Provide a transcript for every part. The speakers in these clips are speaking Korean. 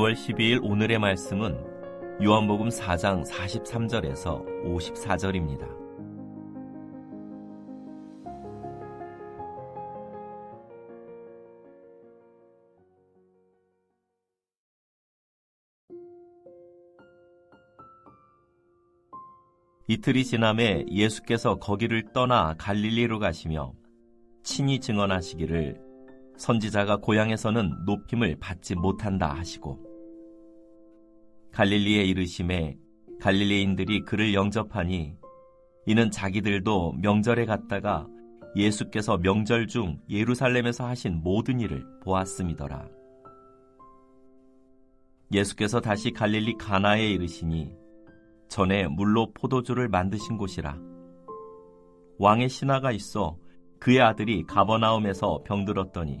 2월 12일 오늘의 말씀은 요한복음 4장 43절에서 54절입니다. 이틀이 지남에 예수께서 거기를 떠나 갈릴리로 가시며 친히 증언하시기를 선지자가 고향에서는 높임을 받지 못한다 하시고 갈릴리에 이르심에 갈릴리인들이 그를 영접하니 이는 자기들도 명절에 갔다가 예수께서 명절 중 예루살렘에서 하신 모든 일을 보았음이더라. 예수께서 다시 갈릴리 가나에 이르시니 전에 물로 포도주를 만드신 곳이라. 왕의 신하가 있어 그의 아들이 가버나움에서 병들었더니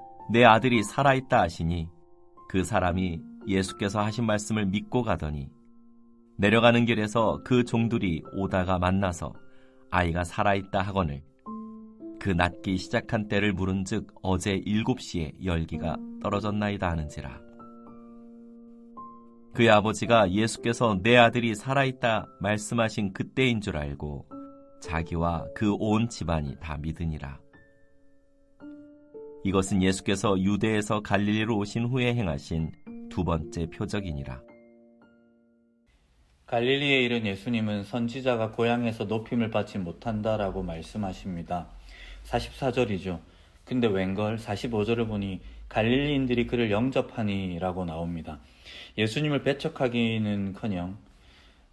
내 아들이 살아있다 하시니 그 사람이 예수께서 하신 말씀을 믿고 가더니 내려가는 길에서 그 종들이 오다가 만나서 아이가 살아있다 하거늘 그 낫기 시작한 때를 물은즉 어제 일곱 시에 열기가 떨어졌나이다 하는지라 그의 아버지가 예수께서 내 아들이 살아있다 말씀하신 그때인 줄 알고 자기와 그 온 집안이 다 믿으니라. 이것은 예수께서 유대에서 갈릴리로 오신 후에 행하신 두 번째 표적이니라. 갈릴리에 이른 예수님은 선지자가 고향에서 높임을 받지 못한다라고 말씀하십니다. 44절이죠. 근데 웬걸 45절을 보니 갈릴리인들이 그를 영접하니라고 나옵니다. 예수님을 배척하기는커녕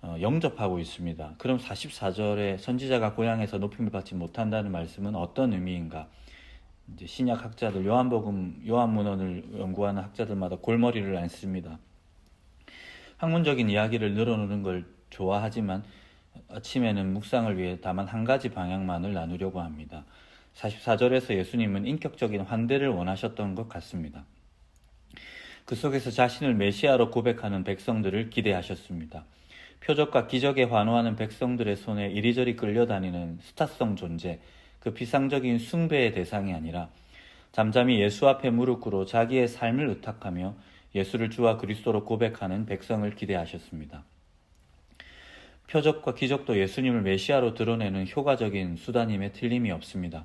어, 영접하고 있습니다. 그럼 44절에 선지자가 고향에서 높임을 받지 못한다는 말씀은 어떤 의미인가? 이제 신약 학자들 요한복음 요한문헌을 연구하는 학자들마다 골머리를 앓습니다. 학문적인 이야기를 늘어놓는 걸 좋아하지만 아침에는 묵상을 위해 다만 한 가지 방향만을 나누려고 합니다. 44절에서 예수님은 인격적인 환대를 원하셨던 것 같습니다. 그 속에서 자신을 메시아로 고백하는 백성들을 기대하셨습니다. 표적과 기적에 환호하는 백성들의 손에 이리저리 끌려다니는 스타성 존재, 그 비상적인 숭배의 대상이 아니라 잠잠히 예수 앞에 무릎 꿇어 자기의 삶을 의탁하며 예수를 주와 그리스도로 고백하는 백성을 기대하셨습니다. 표적과 기적도 예수님을 메시아로 드러내는 효과적인 수단임에 틀림이 없습니다.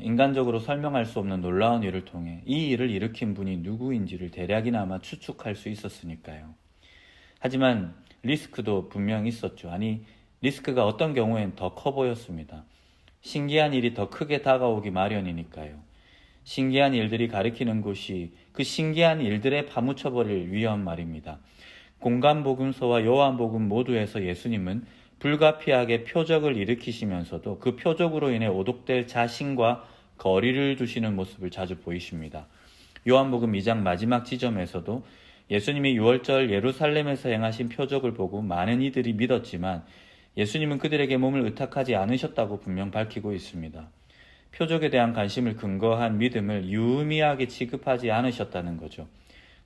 인간적으로 설명할 수 없는 놀라운 일을 통해 이 일을 일으킨 분이 누구인지를 대략이나마 추측할 수 있었으니까요. 하지만 리스크도 분명 있었죠. 아니, 리스크가 어떤 경우엔 더 커 보였습니다. 신기한 일이 더 크게 다가오기 마련이니까요. 신기한 일들이 가리키는 곳이 그 신기한 일들에 파묻혀버릴 위험 말입니다. 공간복음서와 요한복음 모두에서 예수님은 불가피하게 표적을 일으키시면서도 그 표적으로 인해 오독될 자신과 거리를 두시는 모습을 자주 보이십니다. 요한복음 2장 마지막 지점에서도 예수님이 6월절 예루살렘에서 행하신 표적을 보고 많은 이들이 믿었지만 예수님은 그들에게 몸을 의탁하지 않으셨다고 분명 밝히고 있습니다. 표적에 대한 관심을 근거한 믿음을 유의미하게 취급하지 않으셨다는 거죠.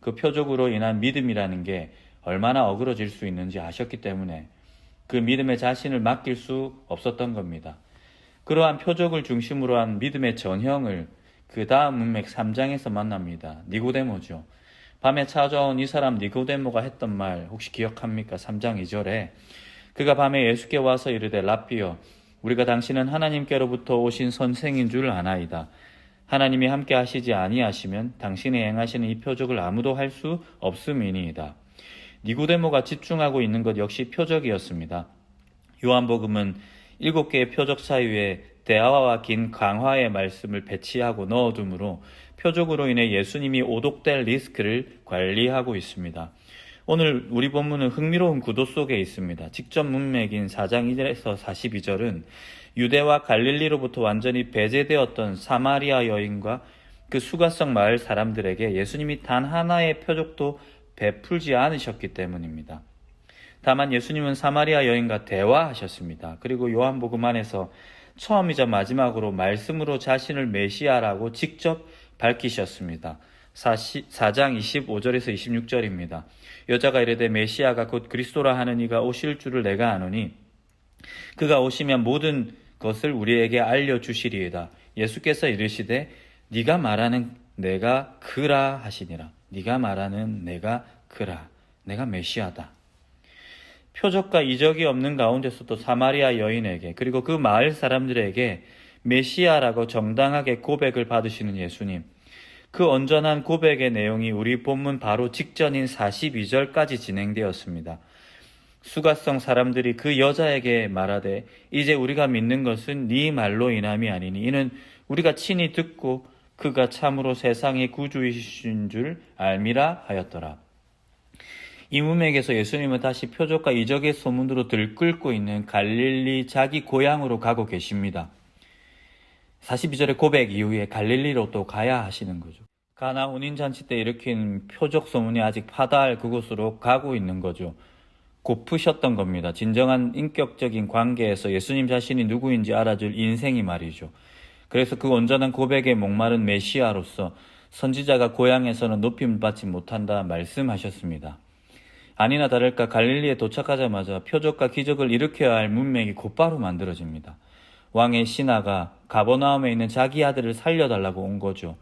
그 표적으로 인한 믿음이라는 게 얼마나 어그러질 수 있는지 아셨기 때문에 그 믿음의 자신을 맡길 수 없었던 겁니다. 그러한 표적을 중심으로 한 믿음의 전형을 그 다음 문맥 3장에서 만납니다. 니고데모죠. 밤에 찾아온 이 사람 니고데모가 했던 말 혹시 기억합니까? 3장 2절에 그가 밤에 예수께 와서 이르되 라비어 우리가 당신은 하나님께로부터 오신 선생인 줄 아나이다. 하나님이 함께 하시지 아니하시면 당신이 행하시는 이 표적을 아무도 할 수 없음이니이다. 니고데모가 집중하고 있는 것 역시 표적이었습니다. 요한복음은 일곱 개의 표적 사이에 대화와 긴 강화의 말씀을 배치하고 넣어두므로 표적으로 인해 예수님이 오독될 리스크를 관리하고 있습니다. 오늘 우리 본문은 흥미로운 구도 속에 있습니다. 직접 문맥인 4장 1에서 42절은 유대와 갈릴리로부터 완전히 배제되었던 사마리아 여인과 그 수가성 마을 사람들에게 예수님이 단 하나의 표적도 베풀지 않으셨기 때문입니다. 다만 예수님은 사마리아 여인과 대화하셨습니다. 그리고 요한복음 안에서 처음이자 마지막으로 말씀으로 자신을 메시아라고 직접 밝히셨습니다. 4장 25절에서 26절입니다. 여자가 이르되 메시아가 곧 그리스도라 하는 이가 오실 줄을 내가 아노니 그가 오시면 모든 것을 우리에게 알려 주시리이다. 예수께서 이르시되 네가 말하는 내가 그라 하시니라. 네가 말하는 내가 그라. 내가 메시아다. 표적과 이적이 없는 가운데서도 사마리아 여인에게 그리고 그 마을 사람들에게 메시아라고 정당하게 고백을 받으시는 예수님. 그 온전한 고백의 내용이 우리 본문 바로 직전인 42절까지 진행되었습니다. 수가성 사람들이 그 여자에게 말하되 이제 우리가 믿는 것은 네 말로 인함이 아니니 이는 우리가 친히 듣고 그가 참으로 세상의 구주이신 줄 알미라 하였더라. 이 문맥에서 예수님은 다시 표적과 이적의 소문으로 들끓고 있는 갈릴리 자기 고향으로 가고 계십니다. 42절의 고백 이후에 갈릴리로 또 가야 하시는 거죠. 가나 혼인잔치 때 일으킨 표적 소문이 아직 파다할 그곳으로 가고 있는 거죠. 고프셨던 겁니다. 진정한 인격적인 관계에서 예수님 자신이 누구인지 알아줄 인생이 말이죠. 그래서 그 온전한 고백에 목마른 메시아로서 선지자가 고향에서는 높임을 받지 못한다 말씀하셨습니다. 아니나 다를까 갈릴리에 도착하자마자 표적과 기적을 일으켜야 할 문맥이 곧바로 만들어집니다. 왕의 신하가 가버나움에 있는 자기 아들을 살려달라고 온 거죠.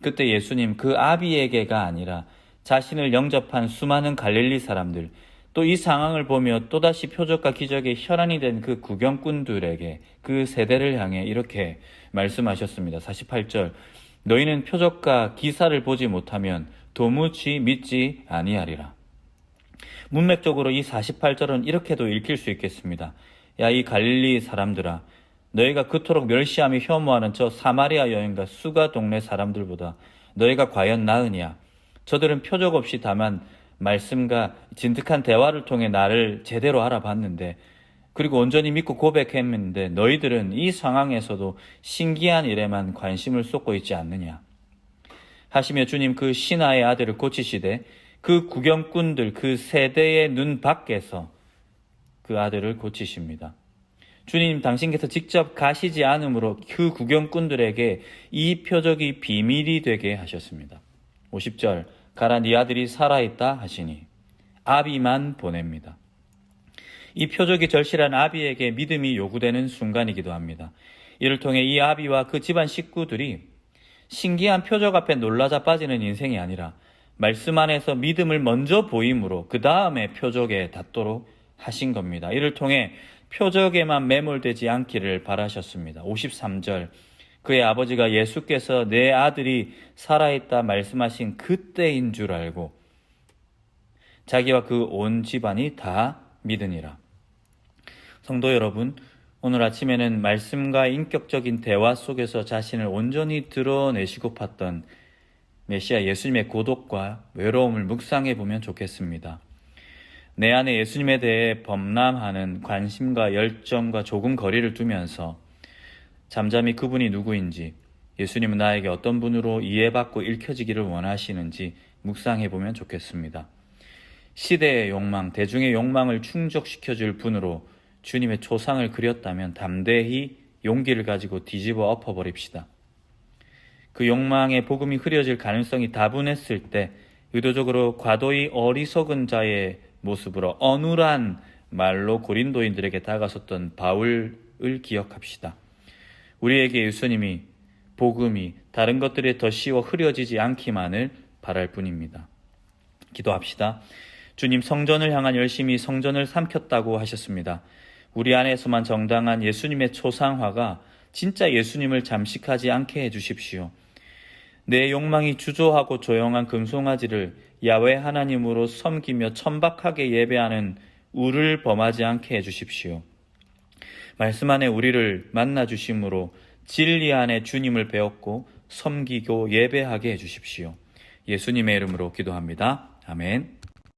그때 예수님 그 아비에게가 아니라 자신을 영접한 수많은 갈릴리 사람들, 또 이 상황을 보며 또다시 표적과 기적의 혈안이 된 그 구경꾼들에게 그 세대를 향해 이렇게 말씀하셨습니다. 48절. 너희는 표적과 기사를 보지 못하면 도무지 믿지 아니하리라. 문맥적으로 이 48절은 이렇게도 읽힐 수 있겠습니다. 야, 이 갈릴리 사람들아. 너희가 그토록 멸시하며 혐오하는 저 사마리아 여인과 수가 동네 사람들보다 너희가 과연 나으냐? 저들은 표적 없이 다만 말씀과 진득한 대화를 통해 나를 제대로 알아봤는데 그리고 온전히 믿고 고백했는데 너희들은 이 상황에서도 신기한 일에만 관심을 쏟고 있지 않느냐? 하시며 주님 그 신하의 아들을 고치시되 그 구경꾼들 그 세대의 눈 밖에서 그 아들을 고치십니다. 주님 당신께서 직접 가시지 않으므로 그 구경꾼들에게 이 표적이 비밀이 되게 하셨습니다. 50절 가라 네 아들이 살아있다 하시니 아비만 보냅니다. 이 표적이 절실한 아비에게 믿음이 요구되는 순간이기도 합니다. 이를 통해 이 아비와 그 집안 식구들이 신기한 표적 앞에 놀라 자 빠지는 인생이 아니라 말씀 안에서 믿음을 먼저 보임으로 그 다음에 표적에 닿도록 하신 겁니다. 이를 통해 표적에만 매몰되지 않기를 바라셨습니다. 53절 그의 아버지가 예수께서 내 아들이 살아있다 말씀하신 그때인 줄 알고 자기와 그 온 집안이 다 믿으니라. 성도 여러분, 오늘 아침에는 말씀과 인격적인 대화 속에서 자신을 온전히 드러내시고 팠던 메시아 예수님의 고독과 외로움을 묵상해 보면 좋겠습니다. 내 안에 예수님에 대해 범람하는 관심과 열정과 조금 거리를 두면서 잠잠히 그분이 누구인지 예수님은 나에게 어떤 분으로 이해받고 읽혀지기를 원하시는지 묵상해 보면 좋겠습니다. 시대의 욕망, 대중의 욕망을 충족시켜 줄 분으로 주님의 초상을 그렸다면 담대히 용기를 가지고 뒤집어 엎어 버립시다. 그 욕망의 복음이 흐려질 가능성이 다분했을 때 의도적으로 과도히 어리석은 자의 모습으로 어눌한 말로 고린도인들에게 다가섰던 바울을 기억합시다. 우리에게 예수님이 복음이 다른 것들에 더 쉬워 흐려지지 않기만을 바랄 뿐입니다. 기도합시다. 주님 성전을 향한 열심히 성전을 삼켰다고 하셨습니다. 우리 안에서만 정당한 예수님의 초상화가 진짜 예수님을 잠식하지 않게 해 주십시오. 내 욕망이 주저하고 조용한 금송아지를 야외 하나님으로 섬기며 천박하게 예배하는 우를 범하지 않게 해 주십시오. 말씀 안에 우리를 만나 주심으로 진리 안에 주님을 배웠고 섬기고 예배하게 해 주십시오. 예수님의 이름으로 기도합니다. 아멘.